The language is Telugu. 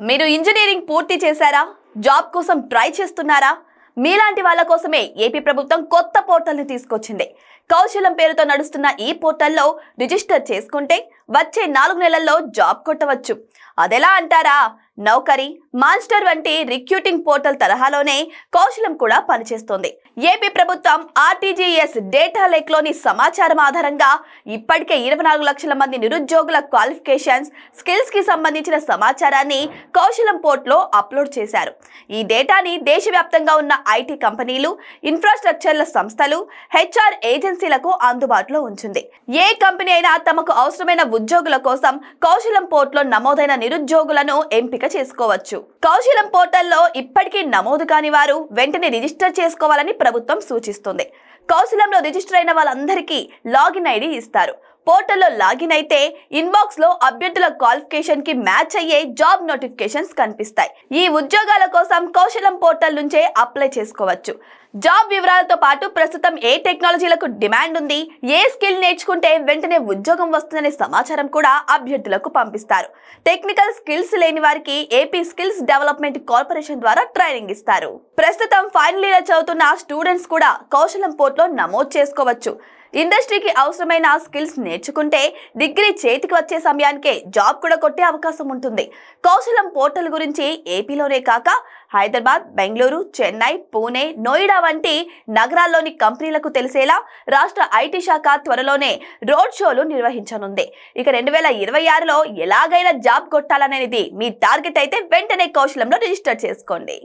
మీరు ఇంజనీరింగ్ పూర్తి చేశారా? జాబ్ కోసం ట్రై చేస్తున్నారా? మీలాంటి వాళ్ళ కోసమే ఏపీ ప్రభుత్వం కొత్త పోర్టల్ని తీసుకొచ్చింది. కౌశలం పేరుతో నడుస్తున్న ఈ పోర్టల్లో రిజిస్టర్ చేసుకుంటే వచ్చే నాలుగు నెలల్లో జాబ్ కొట్టవచ్చు. అదెలా అంటారా? నౌకరీ మాన్స్టర్ వంటి రిక్రూటింగ్ పోర్టల్ తరహాలోనే కౌశలం కూడా పనిచేస్తోంది. ఏపీ ప్రభుత్వం ఆర్టీజీఎస్ డేటా లేక్లోని సమాచారం ఆధారంగా ఇప్పటికే ఇరవై నాలుగు లక్షల మంది నిరుద్యోగుల క్వాలిఫికేషన్స్ స్కిల్స్కి సంబంధించిన సమాచారాన్ని కౌశలం పోర్ట్లో అప్లోడ్ చేశారు. ఈ డేటాని దేశవ్యాప్తంగా ఉన్న ఐటీ కంపెనీలు ఇన్ఫ్రాస్ట్రక్చర్ల సంస్థలు హెచ్ఆర్ ఏజెన్సీలకు అందుబాటులో ఉంచింది. ఏ కంపెనీ అయినా తమకు అవసరమైన ఉద్యోగుల కోసం కౌశలం పోర్ట్లో నమోదైన నిరుద్యోగులను ఎంపిక చేసుకోవచ్చు. కౌశలం పోర్టల్లో ఇప్పటికీ నమోదు కాని వారు వెంటనే రిజిస్టర్ చేసుకోవాలని ప్రభుత్వం సూచిస్తుంది. కౌశలంలో రిజిస్టర్ అయిన వాళ్ళందరికీ లాగిన్ ఐడి ఇస్తారు. పోర్టల్లో లాగిన్ అయితే ఇన్బాక్స్లో అభ్యర్థుల క్వాలిఫికేషన్కి మ్యాచ్ అయ్యే జాబ్ నోటిఫికేషన్స్ కనిపిస్తాయి. ఈ ఉద్యోగాల కోసం కౌశలం పోర్టల్ నుంచే అప్లై చేసుకోవచ్చు. జాబ్ వివరాలతో పాటు ప్రస్తుతం ఏ టెక్నాలజీలకు డిమాండ్ ఉంది ఏ స్కిల్ నేర్చుకుంటే వెంటనే ఉద్యోగం వస్తుందనే సమాచారం కూడా అభ్యర్థులకు పంపిస్తారు. టెక్నికల్ స్కిల్స్ లేని వారికి ఏపీ స్కిల్స్ డెవలప్మెంట్ కార్పొరేషన్ ద్వారా ట్రైనింగ్ ఇస్తారు. ప్రస్తుతం ఫైనల్ ఇయర్ చదువుతున్న స్టూడెంట్స్ కూడా కౌశలం పోర్ట్లో నమోదు చేసుకోవచ్చు. ఇండస్ట్రీకి అవసరమైన స్కిల్స్ నేర్చుకుంటే డిగ్రీ చేతికి వచ్చే సమయానికే జాబ్ కూడా కొట్టే అవకాశం ఉంటుంది. కౌశలం పోర్టల్ గురించి ఏపీలోనే కాక హైదరాబాద్ బెంగళూరు చెన్నై పూణే నోయిడా వంటి నగరాల్లోని కంపెనీలకు తెలిసేలా రాష్ట్ర ఐటీ శాఖ త్వరలోనే రోడ్ షోలు నిర్వహించనుంది. ఇక రెండు వేల ఇరవై ఆరులో ఎలాగైనా జాబ్ కొట్టాలనేది మీ టార్గెట్ అయితే వెంటనే కౌశలంలో రిజిస్టర్ చేసుకోండి.